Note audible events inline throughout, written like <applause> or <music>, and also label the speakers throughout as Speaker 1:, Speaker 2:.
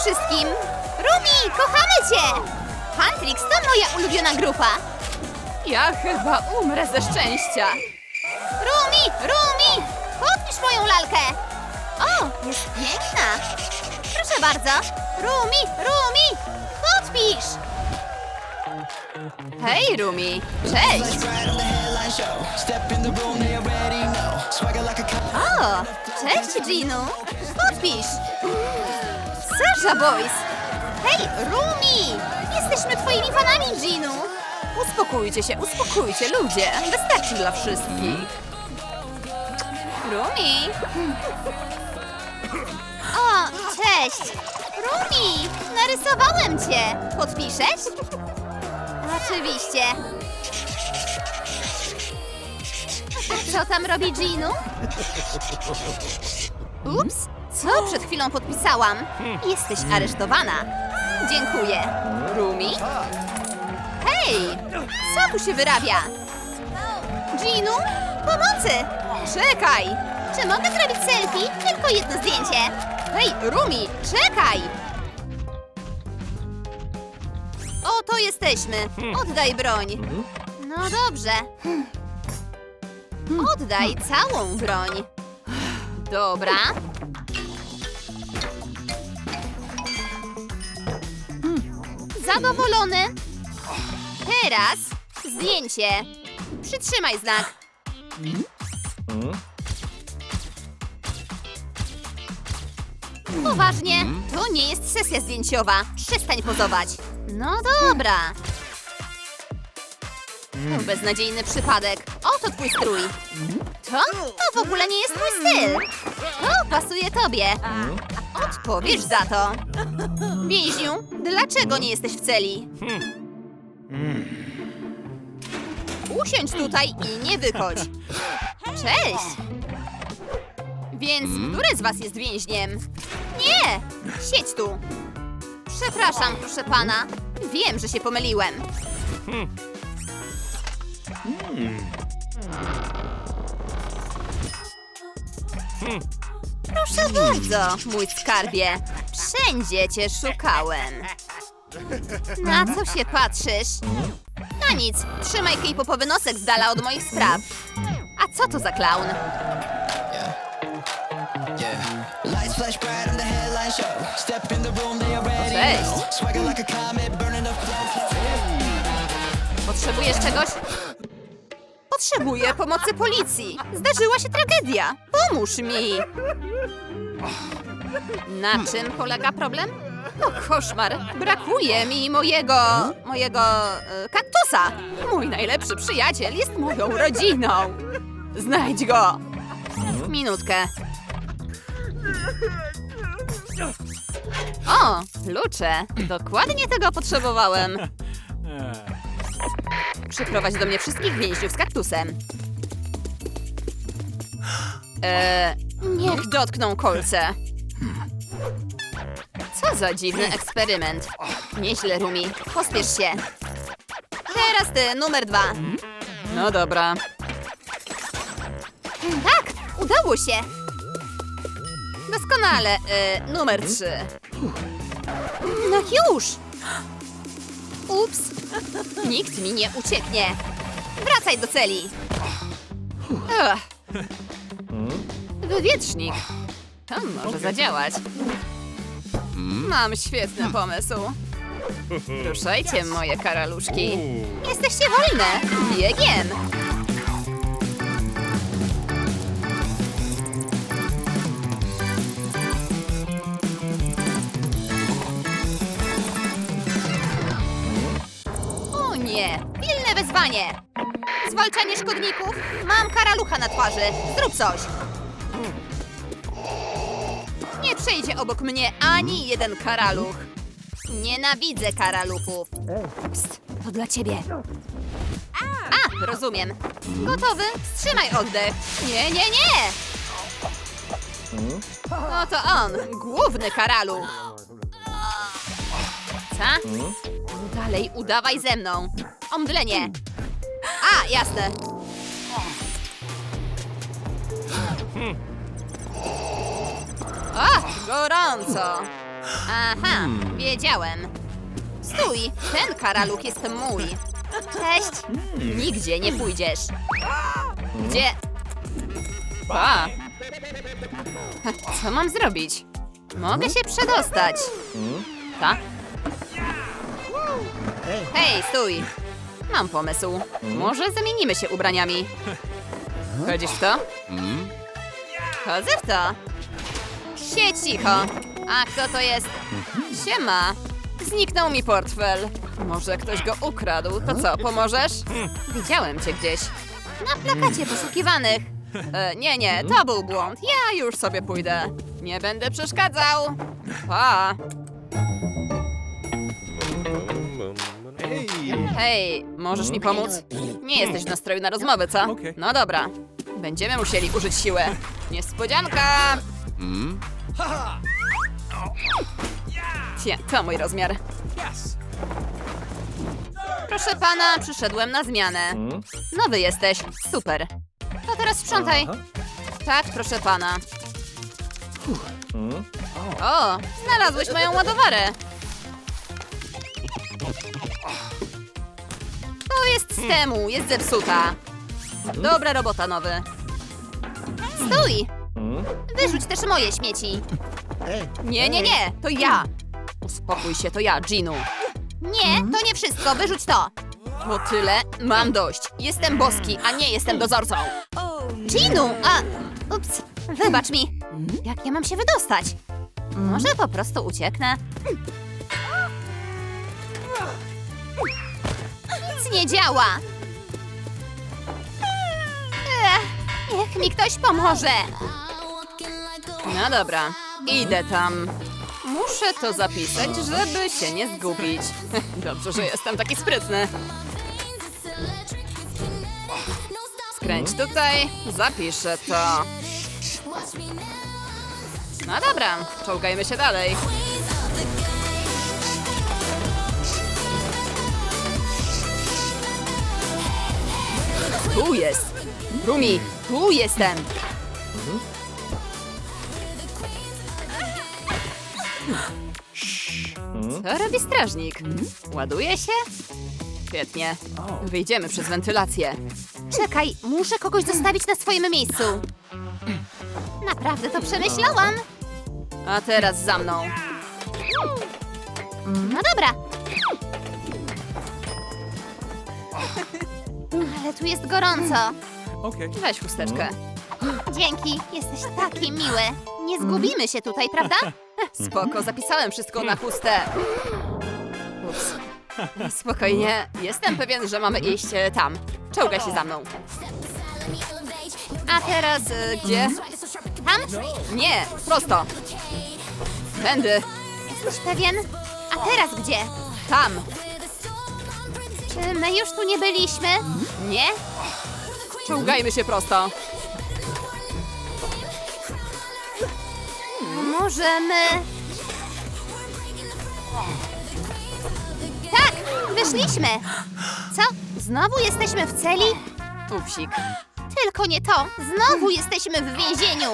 Speaker 1: wszystkim! Rumi, kochamy cię! Huntrix to moja ulubiona grupa.
Speaker 2: Ja chyba umrę ze szczęścia.
Speaker 1: Rumi, Rumi! Podpisz moją lalkę! O, jest piękna! Proszę bardzo. Rumi, Rumi! Podpisz!
Speaker 2: Hej, Rumi. Cześć.
Speaker 1: O, cześć Ginu! Podpisz! Sasha Boys! Hej, Rumi! Jesteśmy twoimi fanami, Ginu!
Speaker 2: Uspokójcie się, uspokójcie, ludzie. Wystarczy dla wszystkich. Rumi.
Speaker 1: O, cześć! Rumi! Narysowałem cię! Podpiszesz? Oczywiście. A co tam robi Ginu? Ups, co przed chwilą podpisałam? Jesteś aresztowana. Dziękuję.
Speaker 2: Rumi?
Speaker 1: Hej! Co tu się wyrabia? Ginu? Pomocy!
Speaker 2: Czekaj!
Speaker 1: Czy mogę zrobić selfie? Tylko jedno zdjęcie.
Speaker 2: Hej, Rumi, czekaj!
Speaker 1: Oto jesteśmy. Oddaj broń. No dobrze. Oddaj całą broń.
Speaker 2: Dobra.
Speaker 1: Zadowolony? Teraz zdjęcie. Przytrzymaj znak. Poważnie, to nie jest sesja zdjęciowa. Przestań pozować. No dobra. To beznadziejny przypadek. Oto twój strój. To? To w ogóle nie jest mój styl. To pasuje tobie. Odpowiesz za to. Więźniu, dlaczego nie jesteś w celi? Usiądź tutaj i nie wychodź. Cześć! Więc który z was jest więźniem? Nie! Siedź tu! Przepraszam, proszę pana. Wiem, że się pomyliłem. Proszę bardzo, mój skarbie. Wszędzie cię szukałem. Na co się patrzysz? Na nic. Trzymaj kej-popowy nosek z dala od moich spraw. A co to za klaun?
Speaker 3: Already
Speaker 2: Cześć. Potrzebujesz czegoś? Potrzebuję pomocy policji. Zdarzyła się tragedia. Pomóż mi. Na czym polega problem? O, koszmar. Brakuje mi mojego... mojego... E, kaktusa. Mój najlepszy przyjaciel jest moją rodziną. Znajdź go. Minutkę. O, klucze. Dokładnie tego potrzebowałem. <laughs> Przyprowadź do mnie wszystkich więźniów z kaktusem. Eee, niech dotkną kolce. Co za dziwny eksperyment. Nieźle, Rumi. Pospiesz się. Teraz ty, numer dwa. No dobra.
Speaker 1: Tak, udało się.
Speaker 2: Doskonale. E, numer trzy.
Speaker 1: No już. Ups.
Speaker 2: Nikt mi nie ucieknie.
Speaker 1: Wracaj do celi.
Speaker 2: Wywietrznik. To może zadziałać. Mam świetny pomysł. Ruszajcie, moje karaluszki.
Speaker 1: Jesteście wolne.
Speaker 2: Biegiem! Pilne wezwanie! Zwalczanie szkodników? Mam karalucha na twarzy. Zrób coś! Nie przejdzie obok mnie ani jeden karaluch. Nienawidzę karaluchów. Psst, to dla ciebie. A, rozumiem. Gotowy? Wstrzymaj oddech. Nie, nie, nie! No to on, główny karaluch. Co? Dalej udawaj ze mną. Omdlenie. A, jasne. A, gorąco.
Speaker 4: Aha, wiedziałem. Stój, ten karaluch jest mój. Cześć. Nigdzie nie pójdziesz. Gdzie?
Speaker 1: Pa! Co mam zrobić? Mogę się przedostać. Tak? Hej, stój! Mam pomysł. Może zamienimy się ubraniami. Chodzisz w to? Chodzę w to. Siedź cicho. A kto to jest? Siema. Zniknął mi portfel. Może ktoś go ukradł. To co, pomożesz? Widziałem cię gdzieś. Na plakacie poszukiwanych. E, nie, nie, to był błąd. Ja już sobie pójdę. Nie będę przeszkadzał. Pa! Hej, możesz mi pomóc? Nie jesteś w nastroju na rozmowę, co?
Speaker 5: Okej.
Speaker 1: No dobra. Będziemy musieli użyć siły. Niespodzianka! Cie, to mój rozmiar. Proszę pana, przyszedłem na zmianę. Nowy jesteś. Super. To teraz sprzątaj. Tak, proszę pana. O, znalazłeś moją ładowarę. Jest z temu, jest zepsuta. Dobra robota, nowy. Stój! Wyrzuć też moje śmieci. Nie, nie, nie, to ja. Uspokój się, to ja, Ginu. Nie, to nie wszystko, wyrzuć to. To tyle, mam dość. Jestem boski, a nie jestem dozorcą. Ginu, a... Ups, wybacz mi. Jak ja mam się wydostać? Może po prostu ucieknę? Nie działa. Ech, niech mi ktoś pomoże. No dobra, idę tam. Muszę to zapisać, żeby się nie zgubić. <laughs> Dobrze, że jestem taki sprytny. Skręć tutaj, zapiszę to. No dobra, czołgajmy się dalej. Tu jest! Rumi, tu jestem! Co robi strażnik? Ładuje się? Świetnie. Wyjdziemy przez wentylację. Czekaj, muszę kogoś zostawić na swoim miejscu. Naprawdę to przemyślałam. A teraz za mną.
Speaker 4: No dobra. Ale tu jest gorąco.
Speaker 5: Okay.
Speaker 1: Weź chusteczkę. <gasps>
Speaker 4: Dzięki, jesteś taki miły. Nie zgubimy się tutaj, prawda? <laughs>
Speaker 1: Spoko, zapisałem wszystko na chustę. Ups. Spokojnie, jestem pewien, że mamy iść e, tam. Czołgaj się za mną. A teraz e, gdzie?
Speaker 4: Tam?
Speaker 1: Nie, prosto. Tędy,
Speaker 4: Jesteś pewien? A teraz gdzie?
Speaker 1: tam.
Speaker 4: My już tu nie byliśmy?
Speaker 1: Nie? Czołgajmy się prosto.
Speaker 4: Możemy... Tak, wyszliśmy. Co? Znowu jesteśmy w celi?
Speaker 1: Upsik.
Speaker 4: Tylko nie to. Znowu jesteśmy w więzieniu.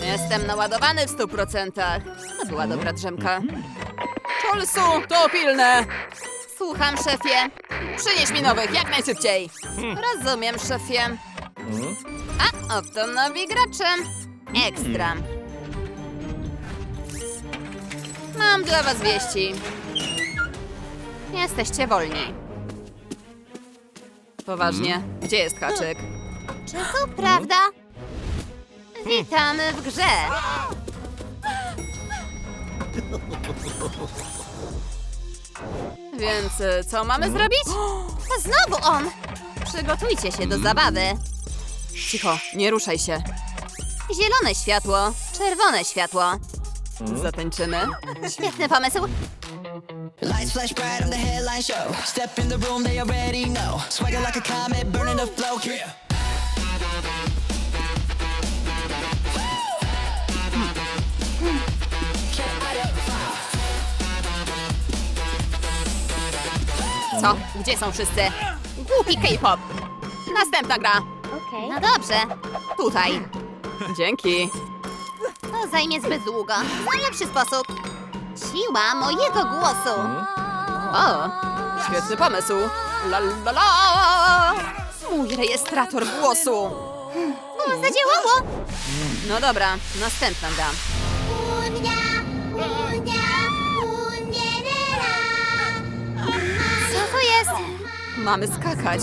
Speaker 1: Jestem naładowany w stu procentach. To była dobra drzemka. Czolsu, to pilne. Słucham, szefie. Przynieś mi nowych, jak najszybciej. Rozumiem, szefie. A, oto nowi gracze. Ekstra. Mam dla was wieści. Jesteście wolni. Poważnie, gdzie jest haczyk?
Speaker 4: Czy to prawda?
Speaker 1: Witamy w grze. <laughs> Więc y, co mamy zrobić? <gasps>
Speaker 4: To znowu on.
Speaker 1: Przygotujcie się do zabawy. Cicho, nie ruszaj się. Zielone światło, czerwone światło. Zatańczymy.
Speaker 4: Świetny pomysł.
Speaker 2: Lights flash bright on the headline show. Step in the room, they already know. Swagger like a comet, burning the flow. Yeah.
Speaker 1: Co? Gdzie są wszyscy? Głupi K-pop. Następna gra.
Speaker 4: No dobrze.
Speaker 1: Tutaj. Dzięki. To zajmie zbyt długo. Znam lepszy sposób. Siła mojego głosu.
Speaker 6: O, świetny pomysł. La la la! Mój rejestrator głosu.
Speaker 1: O, zadziałało.
Speaker 6: No dobra, następna gra. Mamy skakać.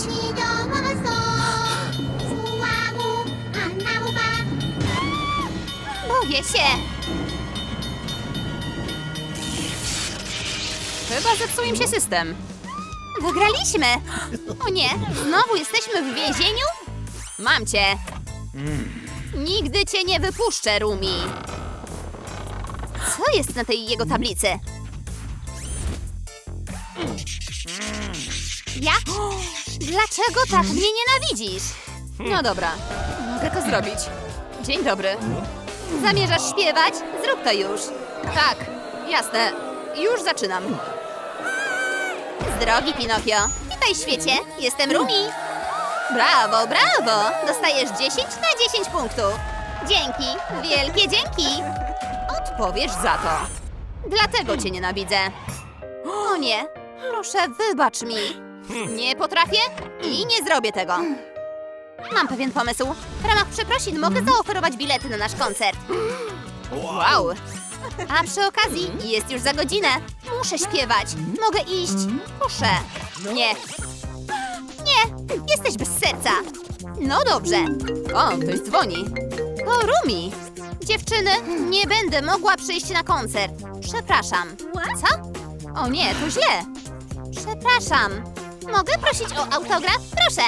Speaker 1: Boję się.
Speaker 6: Chyba zepsuł im się system.
Speaker 1: Wygraliśmy. O nie, znowu jesteśmy w więzieniu?
Speaker 6: Mam cię. Nigdy cię nie wypuszczę, Rumi.
Speaker 1: Co jest na tej jego tablicy? Ja? Dlaczego tak mnie nienawidzisz?
Speaker 6: No dobra, mogę to zrobić. Dzień dobry.
Speaker 1: Zamierzasz śpiewać? Zrób to już.
Speaker 6: Tak, jasne. Już zaczynam.
Speaker 1: Drogi, Pinokio. Witaj, świecie. Jestem Rumi. Brawo, brawo. Dostajesz 10 na 10 punktów. Dzięki, wielkie dzięki.
Speaker 6: Odpowiesz za to.
Speaker 1: Dlatego cię nienawidzę. O nie, proszę, wybacz mi.
Speaker 6: Nie potrafię
Speaker 1: I nie zrobię tego. Mam pewien pomysł. W ramach przeprosin mogę zaoferować bilety na nasz koncert.
Speaker 6: Wow.
Speaker 1: A przy okazji jest już za godzinę. Muszę śpiewać. Mogę iść. Proszę.
Speaker 6: Nie.
Speaker 1: Nie, jesteś bez serca. No dobrze.
Speaker 6: O, ktoś dzwoni.
Speaker 1: To Rumi. Dziewczyny, nie będę mogła przyjść na koncert. Przepraszam. Co? O nie, to źle. Przepraszam. Mogę prosić o autograf? Proszę.